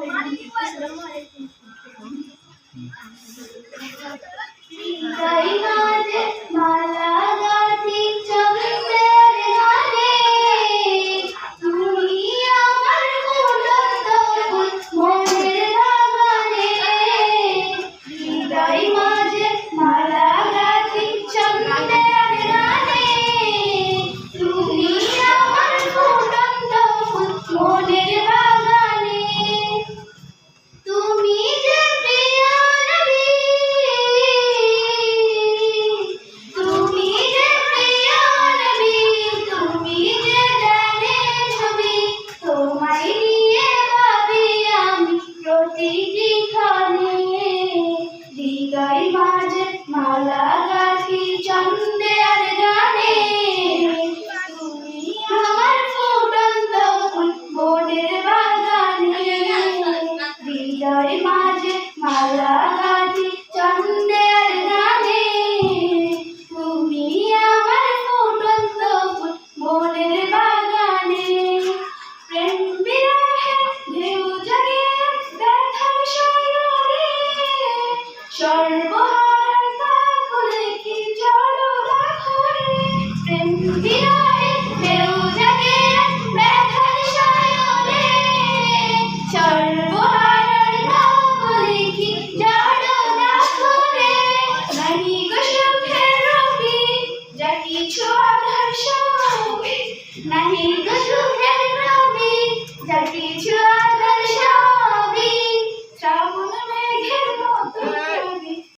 Thank you. মাঝে মালা গাঁথি চন্দের গানে। তুমি আমার ফুটন্ত ফুল মনের বাগানে। প্রেম বিরহে ঢেউ জাগে ব্যথার সাগরে সর্বহারা কি জড় রাখরে প্রেম বিরহে